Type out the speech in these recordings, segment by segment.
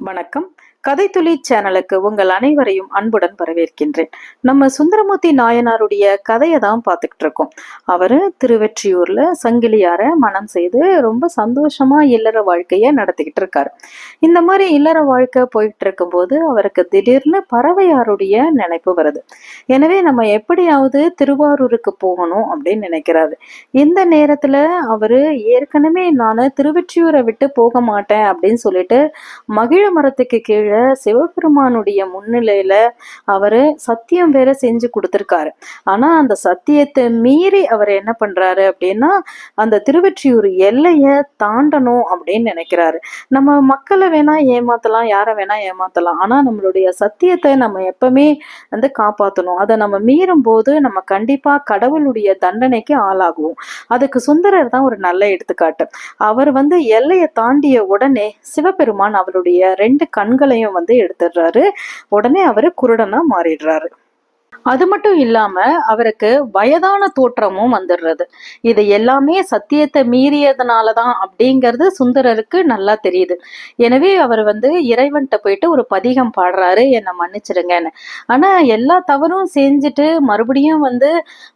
வணக்கம். கதைத்துளி சேனலுக்கு உங்கள் அனைவரையும் அன்புடன் வரவேற்கின்றேன். நம்ம சுந்தரமூர்த்தி நாயனாருடைய கதையை தான் பார்த்துக்கிட்டு இருக்கோம். அவர் திருவெற்றியூர்ல சங்கிலியார மனம் செய்து ரொம்ப சந்தோஷமா இல்லற வாழ்க்கையை நடத்திக்கிட்டு இருக்காரு. இந்த மாதிரி இல்லற வாழ்க்கை போயிட்டு இருக்கும்போது அவருக்கு திடீர்னு பறவையாருடைய நினைப்பு வருது. எனவே நம்ம எப்படியாவது திருவாரூருக்கு போகணும் அப்படின்னு நினைக்கிறாரு. இந்த நேரத்துல அவரு ஏற்கனவே நான் திருவெற்றியூரை விட்டு போக மாட்டேன் அப்படின்னு சொல்லிட்டு மகிழ மரத்துக்கு கீழே சிவபெருமானுடைய முன்னிலையில அவரு சத்தியம் வேற செஞ்சு கொடுத்துருக்காரு. ஆனா அந்த சத்தியத்தை மீறி அவர் என்ன பண்றாரு அப்படின்னா அந்த திருவெற்றியூர் எல்லைய தாண்டணும் அப்படின்னு நினைக்கிறாரு. நம்ம மக்களை வேணா ஏமாத்தலாம் யாரை வேணா ஏமாத்தலாம். ஆனா நம்மளுடைய சத்தியத்தை நம்ம எப்பவுமே வந்து காப்பாற்றணும் அதை நம்ம மீறும் போது நம்ம கண்டிப்பா கடவுளுடைய தண்டனைக்கு ஆளாகுவோம். அதுக்கு சுந்தரர் தான் ஒரு நல்ல எடுத்துக்காட்டு. அவர் வந்து எல்லையை தாண்டிய உடனே சிவபெருமான் அவருடைய ரெண்டு கண்களையும் வந்து எடுத்துடுறாரு. உடனே அவரு குருடனா மாறிடுறாரு. அது மட்டும் இல்லாம அவருக்கு வயதான தோற்றமும் வந்துடுறது. இது எல்லாமே சத்தியத்தை மீறியதுனாலதான் அப்படிங்கிறது சுந்தரருக்கு நல்லா தெரியுது. எனவே அவர் வந்து இறைவன்கிட்ட போயிட்டு ஒரு பதிகம் பாடுறாரு என்னை மன்னிச்சிடுங்கன்னு ஆனா எல்லா தவறும் செஞ்சுட்டு மறுபடியும் வந்து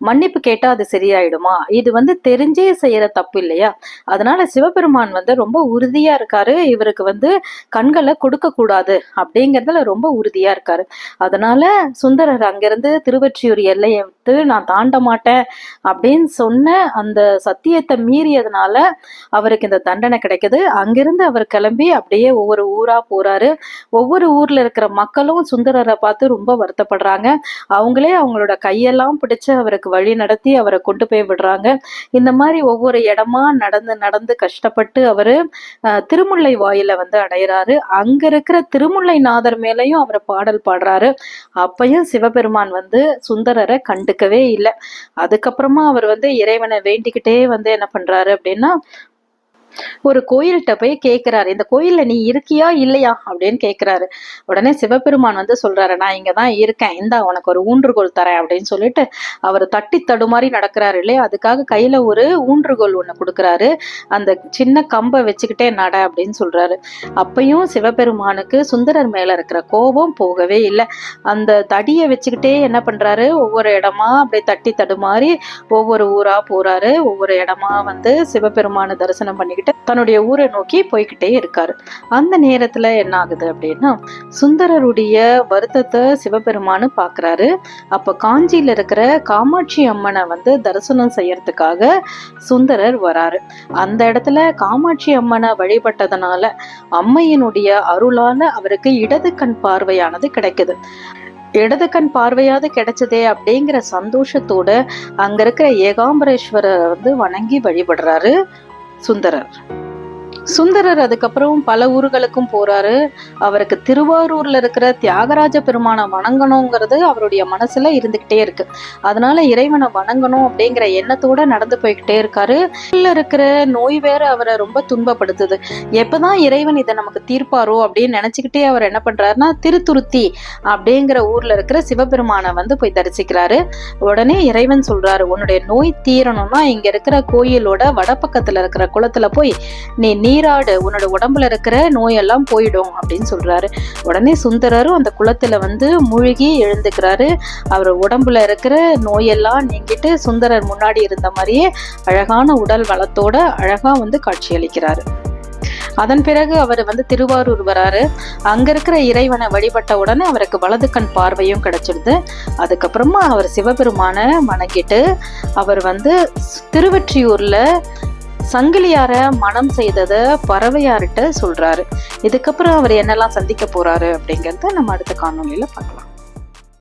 மன்னிப்பு கேட்டா அது சரியாயிடுமா? இது வந்து தெரிஞ்சே செய்யற தப்பு இல்லையா? அதனால சிவபெருமான் வந்து ரொம்ப உறுதியா இருக்காரு. இவருக்கு வந்து கண்களை கொடுக்க கூடாது அப்படிங்கறதுல ரொம்ப உறுதியா இருக்காரு. அதனால சுந்தரர் அங்கிருந்து திருவற்றியூர் எல்லையை விட்டு நான் தாண்ட மாட்டேன் அப்படின்னு சொன்ன அந்த சத்தியத்தை மீறியதுனால அவருக்கு இந்த தண்டனை கிடைக்குது. அங்கிருந்து அவர் கிளம்பி அப்படியே ஒவ்வொரு ஊரா போறாரு. ஒவ்வொரு ஊர்ல இருக்கிற மக்களும் சுந்தரரை பார்த்து ரொம்ப வருத்தப்படுறாங்க. அவங்களே அவங்களோட கையெல்லாம் பிடிச்சு அவருக்கு வழி நடத்தி அவரை கொண்டு போய் விடுறாங்க. இந்த மாதிரி ஒவ்வொரு இடமா நடந்து நடந்து கஷ்டப்பட்டு அவரு திருமுல்லை வாயில வந்து அடையிறாரு. அங்க இருக்கிற திருமுல்லை நாதர் மேலையும் அவர் பாடல் பாடுறாரு. அப்பயும் சிவபெருமான் வந்து சுந்தரரை கண்டுக்கவே இல்லை. அதுக்கப்புறமா அவர் வந்து இறைவனை வேண்டிக்கிட்டே வந்து என்ன பண்றாரு அப்படின்னா ஒரு கோயில்கிட்ட போய் கேட்குறாரு இந்த கோயில்ல நீ இருக்கியா இல்லையா? அப்படின்னு கேட்குறாரு உடனே சிவபெருமான் வந்து சொல்றாரு நான் இங்கே தான் இருக்கேன். இந்தா உனக்கு ஒரு ஊன்றுகோல் தரேன். அப்படின்னு சொல்லிட்டு அவர் தட்டி தடுமாறி நடக்கிறாரு இல்லையா? அதுக்காக கையில ஒரு ஊன்றுகோல் ஒண்ணு கொடுக்குறாரு. அந்த சின்ன கம்பை வச்சுக்கிட்டே நட அப்படின்னு சொல்றாரு. அப்பயும் சிவபெருமானுக்கு சுந்தரர் மேல இருக்கிற கோபம் போகவே இல்லை. அந்த தடியை வச்சுக்கிட்டே என்ன பண்றாரு? ஒவ்வொரு இடமா அப்படியே தட்டி தடுமாறி ஒவ்வொரு ஊரா போறாரு. ஒவ்வொரு இடமா வந்து சிவபெருமான தரிசனம் பண்ணிக்கிட்டு தன்னுடைய ஊரை நோக்கி போய்கிட்டே இருக்காரு. அந்த நேரத்துல என்ன ஆகுது அப்படின்னா சுந்தரருடைய வருத்தத்தை சிவபெருமானு பாக்குறாரு. அப்ப காஞ்சியில இருக்கிற காமாட்சி அம்மனை வந்து தரிசனம் செய்யறதுக்காக சுந்தரர் வராரு. அந்த இடத்துல காமாட்சி அம்மனை வழிபட்டதுனால அம்மையினுடைய அருளால அவருக்கு இடது கண் பார்வையானது கிடைக்குது. இடது கண் பார்வையாவது கிடைச்சதே அப்படிங்கிற சந்தோஷத்தோட அங்க இருக்கிற ஏகாம்பரேஸ்வரரை வந்து வணங்கி வழிபடுறாரு. சுந்தரர் சுந்தரர் அதுக்கப்புறம் பல ஊர்களுக்கும் போறாரு. அவருக்கு திருவாரூர்ல இருக்கிற தியாகராஜ பெருமானை வணங்கணுங்கிறது அவருடைய மனசுல இருந்துகிட்டே இருக்கு. அதனால இறைவனை வணங்கணும் அப்படிங்கிற எண்ணத்தோட நடந்து போய்கிட்டே இருக்காரு. இருக்கிற நோய் வேற அவரை ரொம்ப துன்பப்படுத்துது. எப்பதான் இறைவன் இதை நமக்கு தீர்ப்பாரோ அப்படின்னு நினைச்சுக்கிட்டே அவர் என்ன பண்றாருன்னா திருத்துருத்தி அப்படிங்கிற ஊர்ல இருக்கிற சிவபெருமானை வந்து போய் தரிசிக்கிறாரு. உடனே இறைவன் சொல்றாரு உன்னுடைய நோய் தீரணும்னா இங்க இருக்கிற கோயிலோட வடப்பக்கத்துல இருக்கிற குளத்துல போய் நீ நீராடு உன்னோட உடம்புல இருக்கிற நோயெல்லாம் போயிடும் அப்படின்னு சொல்றாரு. உடனே சுந்தரரும் அந்த குளத்துல வந்து மூழ்கி எழுந்துக்கிறாரு. அவர் உடம்புல இருக்கிற நோயெல்லாம் நீங்கிட்டு சுந்தரர் முன்னாடி இருந்த மாதிரியே அழகான உடல் வளத்தோட அழகா வந்து காட்சியளிக்கிறாரு. அதன் பிறகு அவர் வந்து திருவாரூர் வராரு. அங்க இருக்கிற இறைவனை வழிபட்ட உடனே அவருக்கு வலது கண் பார்வையும் கிடைச்சிடுது. அதுக்கப்புறமா அவர் சிவபெருமான வணங்கிட்டு அவர் வந்து திருவெற்றியூர்ல சங்கிலியார மனம் செய்ததை பறவையார்கிட்ட சொல்றாரு. இதுக்கப்புறம் அவர் என்னெல்லாம் சந்திக்க போறாரு அப்படிங்கறத நம்ம அடுத்த காணொலியில பார்க்கலாம்.